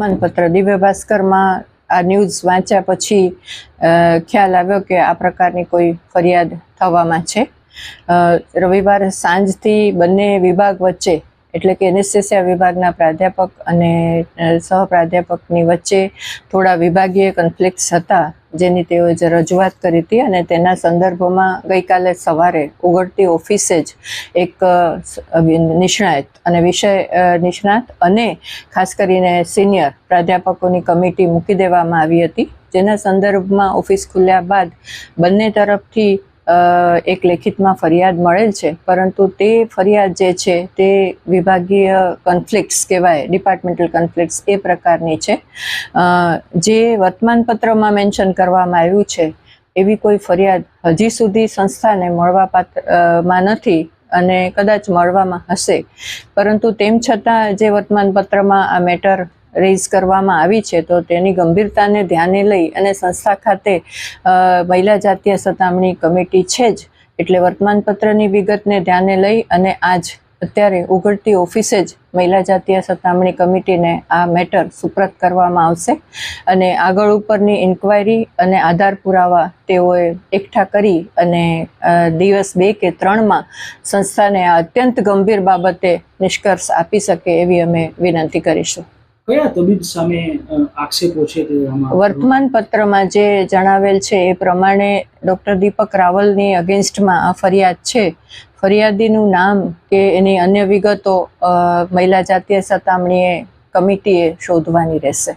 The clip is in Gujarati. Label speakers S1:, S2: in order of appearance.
S1: વર્તમાનપત્ર દિવ્ય ભાસ્કરમાં આ ન્યૂઝ વાંચ્યા પછી ખ્યાલ આવ્યો કે આ પ્રકારની કોઈ ફરિયાદ થવામાં છે. રવિવાર સાંજથી બંને વિભાગ વચ્ચે, એટલે કે એનેસ્થેસિયા વિભાગના પ્રાધ્યાપક અને સહપ્રાધ્યાપકની વચ્ચે થોડા વિભાગીય કન્ફ્લિક્ટ્સ હતા. જેની તેઓએ જે રજૂઆત કરી હતી અને તેના સંદર્ભમાં ગઈકાલે સવારે ઉગડતી ઓફિસે જ એક નિષ્ણાત અને વિષય નિષ્ણાત અને ખાસ કરીને સિનિયર પ્રાધ્યાપકોની કમિટી મૂકી દેવામાં આવી હતી. જેના સંદર્ભમાં ઓફિસ ખુલ્યા બાદ બંને તરફથી એક લેખિતમાં ફરિયાદ મળેલ છે, પરંતુ તે ફરિયાદ જે છે તે વિભાગીય કન્ફ્લિક્ટ્સ કહેવાય ડિપાર્ટમેન્ટલ કન્ફ્લિક્ટ્સ એ પ્રકારની છે. જે વર્તમાનપત્રમાં મેન્શન કરવામાં આવ્યું છે, એવી કોઈ ફરિયાદ હજી સુધી સંસ્થાને મળવા પાત્રમાં નથી અને કદાચ મળવામાં હશે. પરંતુ તેમ છતાં જે વર્તમાનપત્રમાં આ મેટર રેઝ કરવામાં આવી છે, તો તેની ગંભીરતાને ધ્યાને લઈ અને સંસ્થા ખાતે મહિલા જાતીય સતામણી કમિટી છે જ, એટલે વર્તમાનપત્રની વિગતને ધ્યાને લઈ અને આજ અત્યારે ઉઘડતી ઓફિસે જ મહિલા જાતીય સતામણી કમિટીને આ મેટર સુપ્રત કરવામાં આવશે. અને આગળ ઉપરની ઇન્ક્વાયરી અને આધાર પુરાવા તેઓએ એકઠા કરી અને દિવસ બે કે ત્રણમાં સંસ્થાને આ અત્યંત ગંભીર બાબતે નિષ્કર્ષ આપી શકે એવી અમે વિનંતી કરીશું.
S2: કયા તબીબ સામે આક્ષેપો છે
S1: વર્તમાન પત્રમાં જે જણાવેલ છે એ પ્રમાણે ડૉક્ટર દીપક રાવલની અગેન્સ્ટમાં આ ફરિયાદ છે. ફરિયાદીનું નામ કે એની અન્ય વિગતો મહિલા જાતીય સતામણીએ કમિટીએ શોધવાની રહેશે.